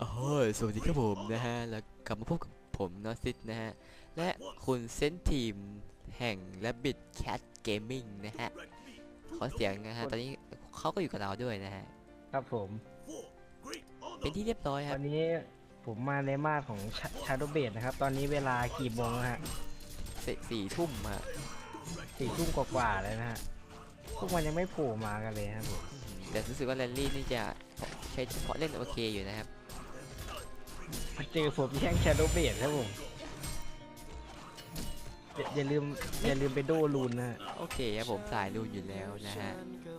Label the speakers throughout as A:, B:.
A: โอ้ยสวัสดีครับผมนะฮะ แล้วกลับมาพบกับผมนอซิดนะฮะ และคุณเซนทีมแห่ง Rabbit Cat Gaming นะฮะ ขอเสียงนะฮะ ตอนนี้เขาก็อยู่กับเราด้วยนะฮะ
B: ครับผม
A: เป็นที่เรียบร้อยค
B: วั
A: รับ
B: นนี้ผมมาในมาดของชาโดเบดนะครับ ตอนนี้เวลากี่โมงแล้วฮะ
A: สี่สี่ทุ่มฮะ
B: สี่ทุ่มกว่าๆแล้วนะฮะ พวกมันยังไม่โผล่มากันเลยครับผม
A: แต่รู้สึกว่าแรลลี่นี่จะใช้เฉพาะเล่นโอเคอยู่นะครับ
B: มาเจอผมที่แท่งชาโดเบดครับผมอย่าอย่าลืมอย่าลืมไปโดรูนนะฮะ
A: โอเคครับผมสายดูอยู่แล้วนะฮะ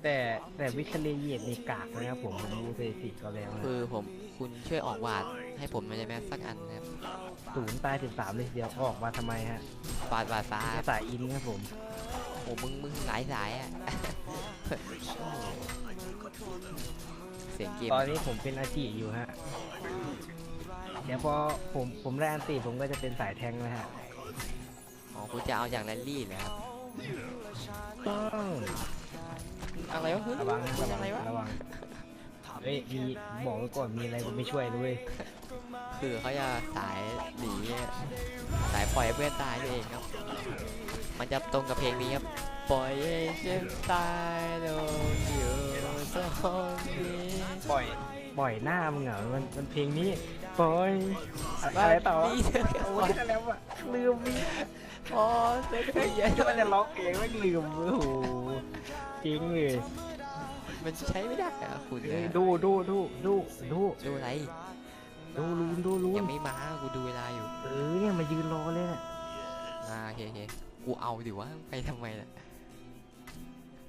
B: แต่แต่วิคเลเยียดในกากนะครับผมผมดูสถิติก็แล้วนะ
A: คือผมคุณช่วยออกวาดให้ผมหน่อยได้ไหมสักอันนะครับ
B: ศูนย์ตายสิบสามเลยทีเดียวออกมาทำไมฮะ
A: วาดวาดฟ้าครับ
B: สายอินครับผม
A: โอ้มึงมึงหลายสายอะ เสียงเกม
B: ตอนนี้ผมเป็นอาจิอยู่ฮะ เดี๋ยวพอผมผมได้อันติผมก็จะเป็นสายแทงค์นะฮะ
A: อ๋อคุณจะเอาอย่างแรลลี่เหรอครับ
B: ต้อง
A: อะไรวะ
B: ระวังนะระวั
A: อะ
B: ง
A: ไรวะ
B: ระวังเอ้ยมีบอกไว้ก่อนมีอะไรผมไม่ช่วยด้วย
A: คือเขาจะสายหนีสายปล่อยให้เพื่อนตายตัวเองครับ มันจะตรงกับเพลงนี้ครับ ปล่อยให้ฉันตายลงอยู่ตรงนี้
B: ปล่อย ปล่อยหน้ามึงเหรอมันมันเพลงนี้ ปล่อยอะอะไรต่อวะ
A: นี่เธอ
B: โอ้ยแล้วอะลืมมี
A: พอเสีย
B: เฮ้ย
A: เย
B: ที่มันจะร้องเพลงไม่ลืมโอ้โหจริงเลย
A: มันใช้ไม่ได้อะคุณ
B: เอ้ย
A: นะ
B: ดูดูดูดูดู
A: ดูอะไร
B: ดูลูนดูลู
A: ยั
B: น
A: งไม่มากูดูเวลาอยู่
B: เออเนี่ยมายืนรอเลยน่ะ
A: อ่าโอเคโอเคกูเอาดิวะไปทำไมล่ะ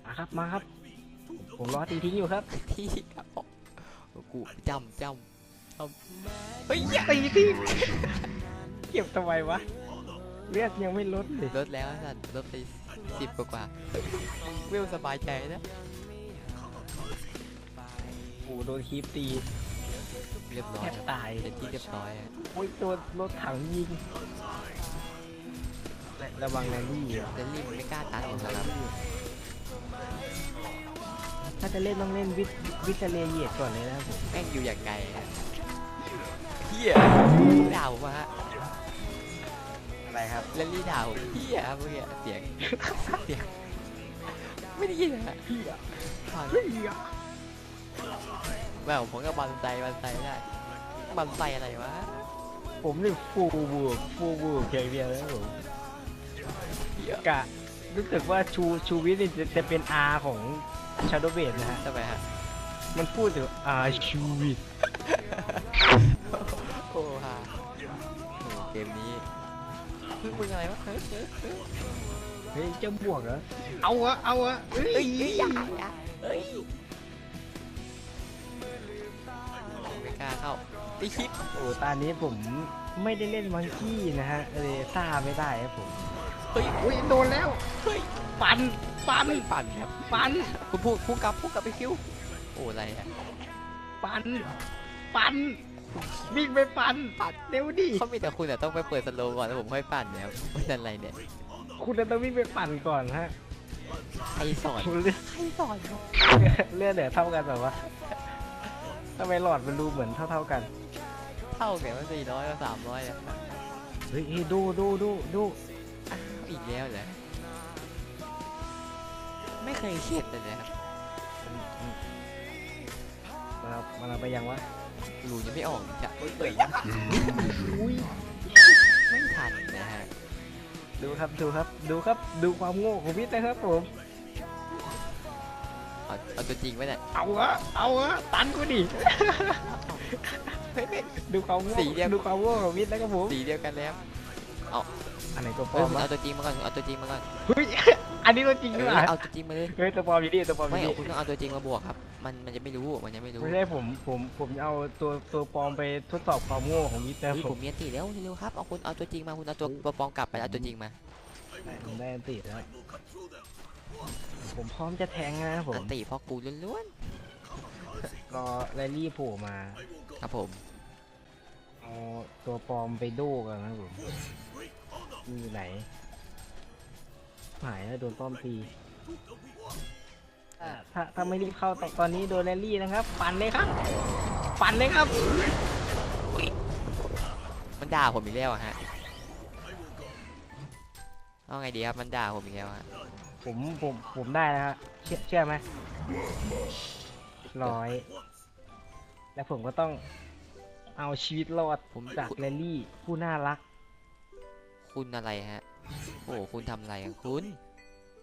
B: มาครับมาครับ ผมรอตีทิ้งอยู่ครับ
A: ที่ครับผมกูจำจำจำ เฮ้ยอย่า
B: ตีทิ้งเก็บทำไมวะเลือดยังไม่ลดเลย
A: ลดแล้วสัตว์ลดไปสิบกว่าๆเฮ้ยมึงเวลสบายใจนะ
B: โอ้โหโดนคีบตี
A: เรียบร้อ
B: แท
A: ย
B: บ
A: ครับ
B: ตาย
A: เป็นที่เรียบร้อยอะ
B: โอ้ยโดนรถถังยิงและระวังแรลลี่อะ
A: เดลลี่มันไม่กล้าตัดผมนะครับ
B: ถ้าจะเล่นต้องเล่นวิทวิทเลเยียดก่อนเลยนะครับผม
A: แม่งอยู่อย่างไกลอะ เฮียด่าผมมาฮะ
B: อะไรครับ
A: เดลลี่ด่าผมเฮียเมื่อกี้เสียงเสียงไม่ได้ยินอะ
B: พี่อะ
A: ฟัง
B: เฮ้ยอะ
A: แบบผมก็บันใจบันใจได้บันใจอะไรวะ
B: ผมนี่ฟูบวกฟูบวกเพียงเดียวนะครับผม
A: เฮีย
B: กะรู้สึกว่าชูชูวิทย์นี่จะจะเป็น R ของชาโดเบดนะฮะ
A: ทำไมฮะ
B: มันพูดถึง R ชูวิทย์
A: โอ้ ฮะโอ้เกมนี้เพิ่งมึงอะไรวะเฮ้ยเฮ้ยเฮ้ย
B: เฮ้ยจะบวกเหรอ เอาอะเอาอะเอ้ย
A: เอ้ยเอ้ยอย่าอย่าเอ้ยไม่กล้าเข้าตีคลิป
B: โอ้ตอนนี้ผมไม่ได้เล่นมังกี้นะฮะเลยซ่าไม่ได้ครับผม
A: เฮ้ย
B: อุ้ยโดนแล้ว
A: เฮ้ย
B: ปันปัน
A: ปั่นครับ
B: ปัน
A: คุณพูดพูดกลับพูดกลับไปคิวโอ้อะไรอะ
B: ปันปัน วิ่งไปปันปันเร็วดิ
A: เขามีแต่คุณแต่ต้องไปเปิดสโลว์ก่อนแล้วผมค่อยปั่นเนี่ยเป็นอะไรเนี่ย
B: คุณจะต้องวิ่งไปปั่นก่อนฮะ
A: ใครสอน
B: เลือด
A: ใครสอนครับ
B: เลือดเหลือเท่ากันแบบว่าทำไมหลอดมันดูเหมือนเท่าเท่าๆกัน
A: เท่ากันว่าสี่ร้อยกับสามร้อยอะ
B: เฮ้ยเฮ้ยดูดูดูดู
A: อ้าวอีกแล้วเหรอไม่เคยเข็ดเลยนะครับ
B: มามาเราไปยังวะ
A: รูยังไม่ออกจะเอ้ยเอ้ย
B: อุ้ย
A: ไม่ทันนะฮะ
B: ดูครับดูครับดูครับดูความโง่ของพี่นะครับผม
A: เอาเอาตัวจริงไว้เนี่ย
B: เอาอะเอาอะตันกูดิ
A: เฮ้ยไม่
B: ดูความโง่
A: สีเดียว
B: ดูความโง่ของพี่นะครับผม
A: สีเดียวกันแล้ว
B: อั นไหนตัวปล
A: เฮ้
B: อยม
A: คุณ
B: วะ
A: เอาตัวจริงมาก่อนเอาตัวจริงมาก่อน
B: เฮ้ย อันนี้ตัวจริง
A: เอ
B: ด้วย
A: อ
B: เหรอ
A: เอาตัวจริงมาเลย
B: เฮ้ยตัวปลอมอยู่นี่ตัวปลอมอ
A: ไม่
B: ยู่
A: เอา
B: นี่
A: คุณต้องเอาตัวจริงมาบวกครับ มันมันจะไม่รู้มันจะไม่รู้
B: ไม่ใช่ผมผมผมเอาตัวตัวปลอมไปทดสอบความโง่ของวิทย์นะ
A: เฮ้ย
B: ผ
A: ผมมมีอันตีแล้วเร็วๆครับเอาคุณเอาตัวจริงมาคุณเอาตัวตัวปลอมกลับไปเอาตัวจริงมา
B: ผมได้อันติแล้วผมพร้อมจะแทงนะผม
A: อันตีเพราะกูล้วน
B: รอแรลลี่โผล่มา
A: ๆครับผม
B: เอาตัวปลอมไปโดกันนะผม อยู่ไหน หายแล้วโดนป้อมตีถ้าถ้าถ้าไม่รีบเข้าตอนตอนนี้โดนแรลลี่นะครับ ปั่นเลยครับ ปั่นเลยครับ
A: อุ๊ยมันด่าผมอีกแล้วอะฮะเอาไงดีครับมันด่าผมอีกแล้วฮะ
B: ผมผมผมได้แล้วฮะเชื่อเชื่อไหมร้อย แล้วผมก็ต้องเอาชีวิตรอด
A: ผม
B: จากแรลลี่ผู้น่ารัก
A: คุณอะไรฮะ โอ้โหคุณทำอะไรอะคุณ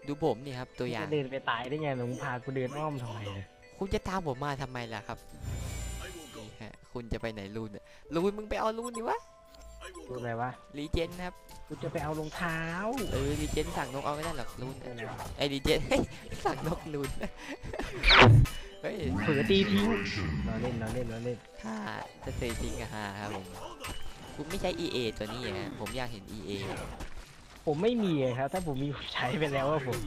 A: ดูผมนี่ครับตัวอย่าง
B: จะเดินไปตายได้ไงหลงพากูเดินอ้อมทำไมเนี่ย
A: คุณจะตามผมมาทำไมล่ะครับนี่ฮะคุณจะไปไหนลูนอะลูนมึงไปเอาลูนดิวะ
B: ดูอะไรวะ
A: รีเจนครับ
B: กูจะไปเอารองเท้า
A: เออรีเจนสั่งนกเอาไม่ได้หรอกลูน
B: เออนะ
A: ไอ้รีเจน สั่งนกลูนเฮ้ย
B: เผือตีทิ้งเราเล่นเราเล่นเราเล่น
A: ถ้าจะเซจริงอะฮะครับผม คุณไม่ใช้ EA ตัวนี้ฮะผมอยากเห็น EA
B: ผมไม่มีเลยครับ ถ้าผมมีผมใช้ไปแล้วว่าผม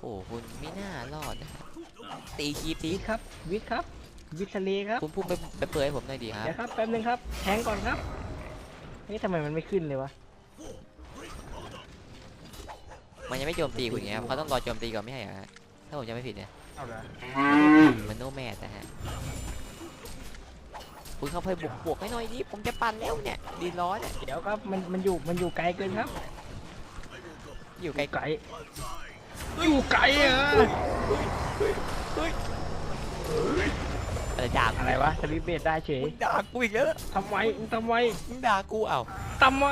A: โอ้โหคุณไม่น่ารอดนะตีคีบที
B: วิทย์ครับ วิทย์ครับ วิทย์ทะเลครับ
A: คุณพูดไปไปเปิดให้ผมหน่อยดีครับ
B: เดี๋ยวครับแป๊บนึงครับแทงก่อนครับเฮ้ยทำไมมันไม่ขึ้นเลยวะ
A: มันยังไม่โจมตีคุณไงครับเขาต้องรอโจมตีก่อนไม่ใช่เหรอฮะถ้าผมจำไม่ผิดเนี่ย
B: เอาละ
A: มันโนแมสนะฮะ คุณเข้าไปบวกบวกให้หน่อยดิผมจะปั่นแล้วเนี่ยดีร้อนเนี่ย
B: เดี๋ยวครับมันมันอยู่มันอยู่ไกลเกินครับ
A: อยู่ไกล
B: ไกลอยู่ไกลอะ
A: อะไรด่ากู
B: อะไรวะสลิปเบตได้เฉย
A: มึงด่ากูอีกแล้ว
B: ทำไมทำไม
A: มึงด่ากูเอ้า
B: ทำไม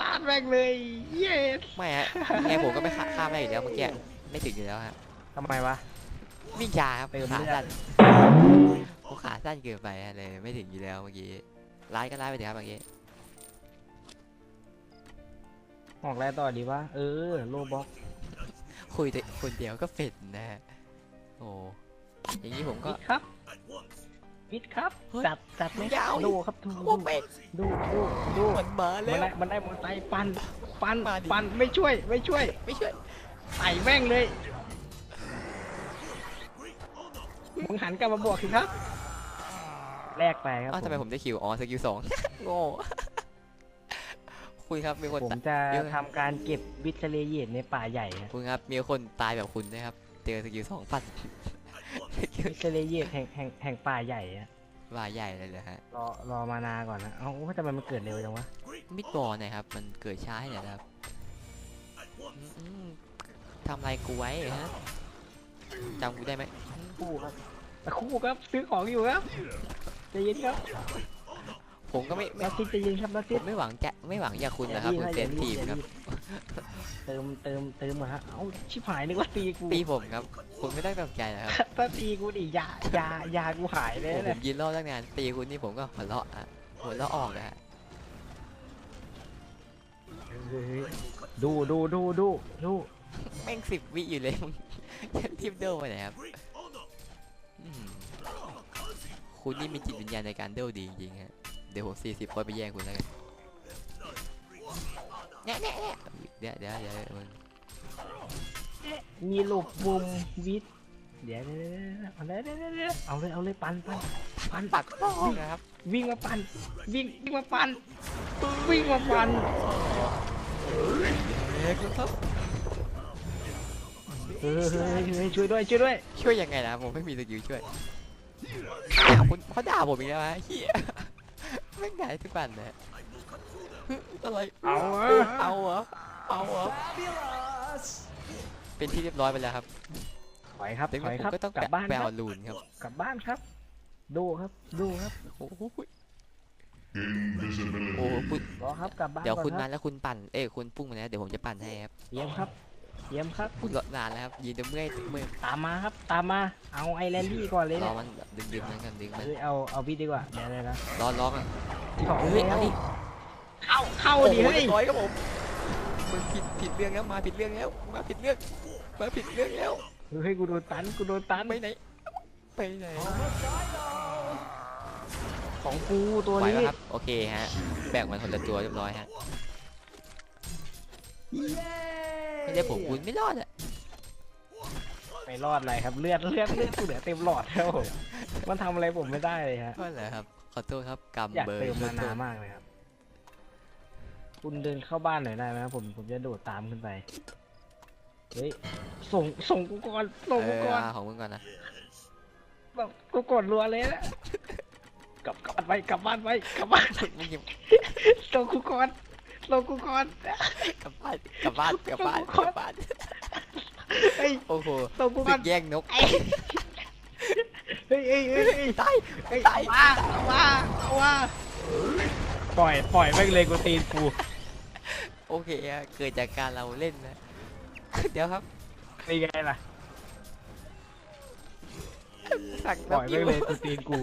B: ลาดแม่งเลยเย้
A: ไม่ฮะยังไงผมก็ไม่ข้าข้ามได้อยู่แล้วเมื่อกี้ไม่ถึงอยู่แล้วฮะ
B: ทำไมวะ
A: วิ่งช้าครับ
B: เติม
A: ขา
B: เลือด
A: สั้นขาสั้นเกินไปฮะเลยไม่ถึงอยู่แล้วเมื่อกี้ไล่ก็ไล่ไปเถอะครับเมื่อกี้
B: ออกแล้วต่อดีวะเออโลบ็อก
A: คุยแต่คนเดียวก็เป็นนะฮะโอ้อย่างนี้ผมก็
B: วิทย์ครับวิทย์ครับ
A: เฮ้ย
B: จัดจัดไหม
A: ยาว
B: ดูครับดู
A: โอ้เป็ด
B: ดูดูดู
A: มันมา
B: มั
A: แล้
B: น
A: ว
B: ได้มันได้มอเตอร์ไซค์ปันปัน
A: มาดิ
B: ปันไม่ช่วยไม่ช่วย
A: ไม่ช่วย
B: ใส่แม่งเลย มึงหันกลับมาบวกสิครับแลกไปครับ
A: อ้าวทำไมผมได้คิว อ๋อสกิลสอง โง่ คุณครับ มีคน
B: ผม
A: ตาย
B: จะ
A: เยอะ
B: ทำการเก็บวิทเลเยตในป่าใหญ่ครับ
A: คุณครับ มีคนตายแบบคุณนะครับ เจอสกิลสองปัดสกิล
B: วิทเลเยตแห่งแห่งแห่งป่าใหญ่อะ
A: ว่าใหญ่เลยเหรอฮะ
B: รอรอมานาก่อนนะเอ้าทำไมมันเกิดเร็วจังวะ
A: มิดบอลนะครับ มันเกิดช้าเนี่ยนะครับอืมทำอะไรกูไว้ฮะจำกูได้ไหม
B: คู่ครับ คู่ครับซื้อของอยู่ครับใจเย็นครับ
A: ผมก็ไม่ไม่
B: นัดซิดใจเย็นครับนัด
A: ผ
B: ซิด
A: มไม่หวังจะไม่หวังอย่างคุณนะครับคุณเซนทีมครับ
B: เติมเติมเติมมาฮะเอ้าชิบหายนึกว่าตีกู
A: ตีผมครับ คุณไม่ได้ตั้งใจนะครับ
B: ถ้าตีกูดิยายายากูหายเลย
A: โอ้ผ
B: นะ
A: มยืนรอตั้งนานตีคุณนี่ผมก็หัวเราะอะหัวเราะออกนะฮะ
B: เฮ้ยดูดูดูดูดู
A: แม่งสิบวิอยู่เลยมึงทีมเดิลไปไหนครับอืม คุณนี่มีจิตวิญญาณในการเดิลดีจริงๆฮะ เดี๋ยวผมสี่สิบคนไปแย่งคุณแล้วกันเนี่ยเนี่ยเนี่ยเดี๋ยวเดี๋ยวเดี๋ยวมึง
B: มีหลบมุมวิทย์เดี๋ยวเดี๋ยวเดี๋ยวเอาเลยเดี๋ยวเดี๋ยวเดี๋ยวเอาเลยเอาเลยปันปันปัน
A: ปักป้องนะครับ
B: วิ่งมาปันวิ่งวิ่งมาปันวิ่งมาปัน
A: เฮ้ยครับ
B: เฮ้ยเฮ้ยเฮ้ยช่วยด้วยช่วยด้วย
A: ช่วยยังไงนะผมไม่มีสกิลช่วยอ้าวคุณเขาด่าผมอีกแล้วฮะเฮียไม่งด่าทุกวันเลยฮึอะไร
B: เอาอะ
A: เอาเหรอเอาเหรอเป็นที่เรียบร้อยไปแล้วครับ
B: ถอยครับ
A: ถ
B: อยครับ
A: ก็ต้อง
B: กลับบ้าน
A: ไปเอา
B: บ
A: ลูนครับ
B: กลับบ้านครับ ดูครับดูครับ
A: โอ้โหโอ้โหคุณ
B: รอครับกลับบ้าน
A: เดี๋ยวคุณมาแล้วคุณปั่นเอ้ยคุณพุ่งมาแล้วเดี๋ยวผมจะปั่นให้ครับ
B: เยี่ยมครับ เยี่ยมครับ
A: คุณรอนานแล้วครับยืนจนเมื่อยเมื่อย
B: ตามมาครับ ตามมา เอาไอแลนดี้ก่อนเลย
A: ร
B: เนี่
A: อยมันดึงดึงมันกันดึงมัน
B: เฮ้ยเอาเอาพี่ดีกว่าเดี๋ยวเลยนะ
A: รอรอมัน
B: ของ
A: เฮ้ย
B: เฮ้ย
A: เอาดิ
B: เข้าเข้า
A: โอ้
B: ดิ
A: โห
B: เฮ้ย
A: เรียบร้อยครับผมมึงผิดผิดเรื่องแล้วมาผิดเรื่องแล้วมาผิดเรื่องมาผิดเรื่องแล้ว
B: เฮ้ยกูโดนตันกูโดนตัน
A: ไปไหนไปไหน
B: ของกูตัว
A: ไหว
B: นี้
A: แล้วครับโอเคฮะแบ่งมันคนละตัวเรียบร้อยฮะ ไม่ได้ผมคุณไม่รอดอะ
B: ไม่รอดอะไรครับเลือดเลือดเลือดกูเหลือเต็มหลอดแล้วผมมันทำอะไรผมไม่ได้เลยฮะ
A: ก็เหรอครับ ขอโทษครับกำ
B: อยาก
A: เบอร์
B: เติมมา
A: ขอโท
B: นา
A: ษ
B: มากเลยครับ คุณเดินเข้าบ้านหน่อยได้ไหมครับผมผมจะโดดตามขึ้นไปเฮ้ยส่งส่งกูก่อนส่ง
A: เอ
B: กู
A: อ
B: ก่อน
A: เอาของมึงก่อนนะ
B: แบบกูกดรัวเลยนะกลับกลับไปกลับบ้านไปกลับบ้าน
A: มึงอย่า
B: ลงกูก่อน ลงกูก่อน
A: กลับบ้านกลับบ้านกลับบ้านกลับบ้าน
B: เฮ้ย
A: โอ้โห
B: ลงกู
A: สึ
B: ก่อน
A: กแย่งนก
B: เฮ้ยเฮ้ยเฮ้ยเฮ้ย
A: ตาย
B: เฮ้ย
A: ตาย
B: ว่าว่าว่าปล่อยปล่อยแม่งเลยกูตีนกู
A: โอเคอะเกิดจากการเราเล่นนะ เดี๋ยวครับ
B: นี่ไงล่ะ
A: สั่ง
B: ปล่อย
A: น้ำ
B: แม่ง
A: ยู่
B: เลยกูตีนกู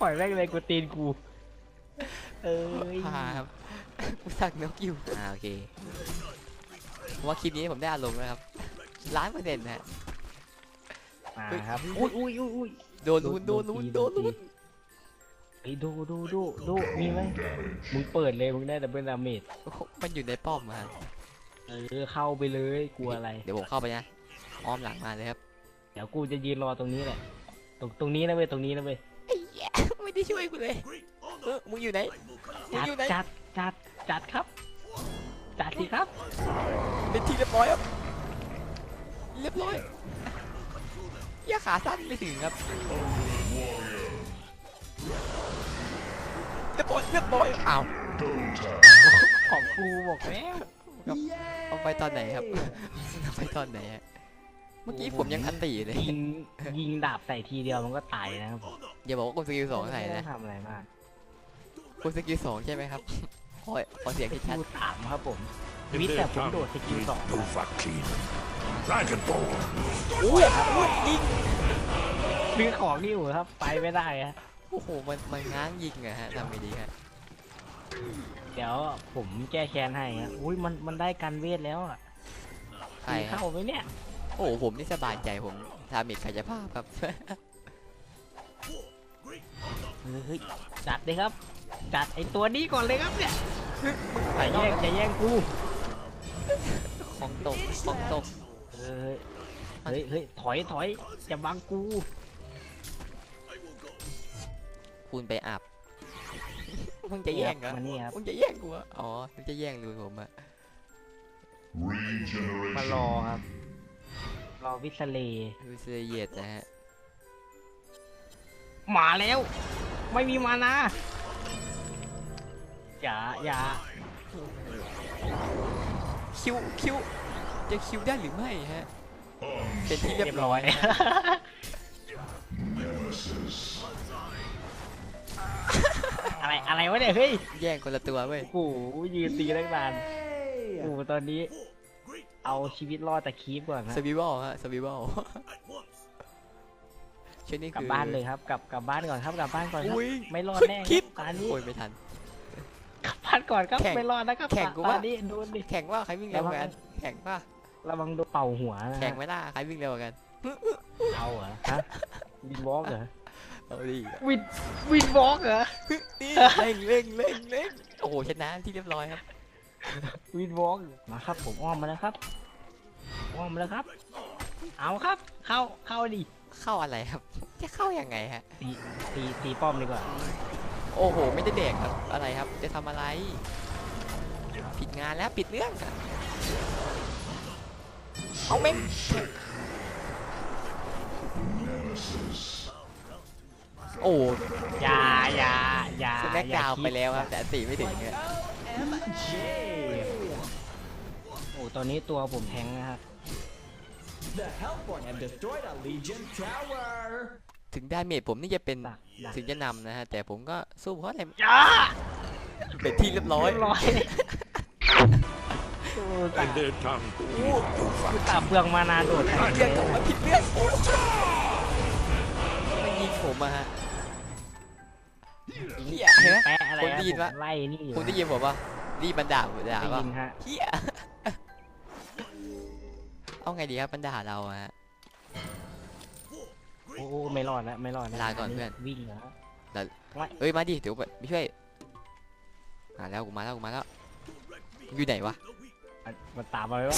B: ปล่อยแม่งเลยกูตีนกู เอ้ย
A: พาครับกูสั่งนกอยู่อ่าโอเคผมว่าคลิปนี้ผมได้อารมณ์แล้วครับล้านเปอร์เซ็นต์นะฮะ
B: มาครับอุ้ยอุ้ยอุ้ยอุ้ย
A: โดนลุ้นโดนลุ้นโดนลุ้น
B: ไอ้ยดูดูดูดูมีไหมมึงเปิดเลยมึงได้ดับเบิลดาเมจ
A: โอ้โหมันอยู่ในป้อมอะครับ
B: เออเข้าไปเลยกลัวอะไร
A: เดี๋ยวผมเข้าไปนะอ้อมหลังมาเลยครับ
B: เดี๋ยวกูจะยืนรอตรงนี้แหละ ตรงตรงนี้นะเว้ยตรงนี้นะเว้ย
A: ไอ้แย่ไม่ได้ช่วยกูเลย เออมึงอยู่ไหนมึง
B: จัด
A: อยู่ไหน
B: จัดจัดจัดครับ จัดสิครับ
A: เป็นที่เรียบร้อยครับ เรียบร้อยอย่าขาสั้นไม่ถึงครับเรียบร้อยเรียบร้อยอ้าว
B: ของกูบอกแล้ว
A: เอาไปตอนไหนครับเอาไปตอนไหนฮะเมื่อกี้ผมยังอันตีอยู่เลย
B: ยิงยิงดาบใส่ทีเดียวมันก็ตายนะครับผม
A: อย่าบอกว่าคุณสกิลสองใส่
B: ไม่ต้
A: นะ
B: ทำอะไรมาก
A: คุณสกิลสองใช่ไหมครับ ขอขอเสียง
B: ส
A: ที่ชัด
B: กิลสามครับผม
C: In
B: วิทย์แต่
C: their
B: ผมโด
C: tongue,
B: ดสกิล
C: we
B: สอง
C: do fuck clean. Dragon Ball.
A: อุ้ยอุ้ยยิง
B: ซื้อของนี่อยู่ครับ ไปไม่ได้ฮะ
A: โอ้โห มันมันง้างยิงอะฮะทำไม่ดีฮะ
B: เดี๋ยวผมแก้แค้นให้ฮะอุ้ยมันมันได้กันเวทแล้วอะ
A: ใคร
B: มี
A: ครับ
B: เข้าไหมเนี่ย
A: โอ้โหผมนี่สบายใจผมทามิดกายภาพครับ
B: เฮ้ยจัดเลยครับ จัดไอตัวนี้ก่อนเลยครับเนี่ยจะแย่งจะแย่งกู
A: ของตกของตก
B: เฮ้ยเฮ้ยเฮ้ยถอยถอยจะบังกู
A: คุณไปอาบมึงจะแย่งเหรอ
B: มานี่ครับ
A: มึงจะแย่งกูเหรออ๋อมึงจะแย่งรูนผมอะ
B: มารอครับ รอวิสเลย์
A: รูเซเยตนะฮะ
B: มาแล้ว ไม่มีมานะ อย่าอย่า
A: คิวคิวจะคิวได้หรือไม่ฮะ เป็นที่เรียบร้อย
B: อะไรอะไรวะเนี่ยเฮ้ย
A: แย่งคนละตัวเว้ย
B: โอ้โหยืนตีตั้งนานโอ้โหตอนนี้ เอาชีวิตรอดแต่คีบก่อนนะ
A: สวิวอลฮะสวิวอลช่วงนี้
B: กลับ
A: คือ
B: บ้านเลยครับกลับกลับบ้านก่อนครับกลับบ้านก่อนครับ
A: อุ้ย
B: ไม่รอดแน่
A: คลิป
B: ตอนนี้
A: โอ้ยไม่ทัน
B: กลับบ้านก่อนครับ
A: แข่ง
B: ไม่รอดนะครับ
A: แข่งกู
B: ต
A: ว่า
B: อนนี้โดนดิ
A: แข่งว่าใครวิ่งเร็วกว่ากันแข่งว่า
B: ระวังโดนเป่าหัวนะ
A: แข่งไหมล่ะใครวิ่งเร็วกว่ากัน
B: เอาเหรอฮะวินวอล์กเหรอ
A: เอาดิ
B: วินวินวอล์กเหรอ
A: นี่เร่งเร่งเร่งเร่งโอ้โหชนะที่เรียบร้อยครับ
B: วินวอล์กมาครับ ผมอ้อมมาแล้วครับอ้อมมาแล้วครับ เอาครับ เข้าเข้าดิ
A: เข้าอะไรครับ จะเข้ายังไงฮะ
B: ตีตีตีป้อมดีกว่า
A: โอ้โห ไม่ได้เด็กครับ อะไรครับ จะทำอะไร ผิดงานแล้วปิดเรื่องอะเอาเม้งโอ้
B: อย่าอย่าอย่า
A: สแน็ค
B: อย่
A: ดาวน์
B: คิ
A: ไปแล้วครับ แต่ตีไม่ถึงเนี่ย
B: โอ้ตอนนี้ตัวผมแทงนะครับ
D: The Hellborn have destroyed a Legion tower!
A: ถึงดาเมจผมนี่จะเป็น
B: ดักดัก
A: ถึงจะนำนะฮะ แต่ผมก็สู้เพราะอะไร
B: อย่า
A: เป็นที่เรียบร้อย
B: เรียบร้อยโอ้ตา
C: In their tongue, we do fuck
B: ตาเปลืองมานานโดดแทง
A: เรื่องกลับมาผิดเรื่องโอ้ไม่ยิงผมอะฮะเฮียเห็นไหม
B: แปะอะไร
A: คนได้ยิน
B: ผ
A: ปะ
B: มไล่นี่อยู่
A: คุณได้ยินผมปะรีบบันด่าผมด่า
B: ได้
A: ปะ
B: ยินฮะ
A: เฮียเอาไงดีครับบันด่าเราอะฮะ
B: โอ้โอ้ไม่รอดแล้วไม่รอดแล้ว
A: ลาก่อนเพื่อน
B: วิ่งแล้ว
A: เอ้ยมาดิเดี๋ยวไปช่วยมาแล้วกูมาแล้วกูมาแล้วอยู่ไหนวะ
B: มันมันตามมาไว้ว่า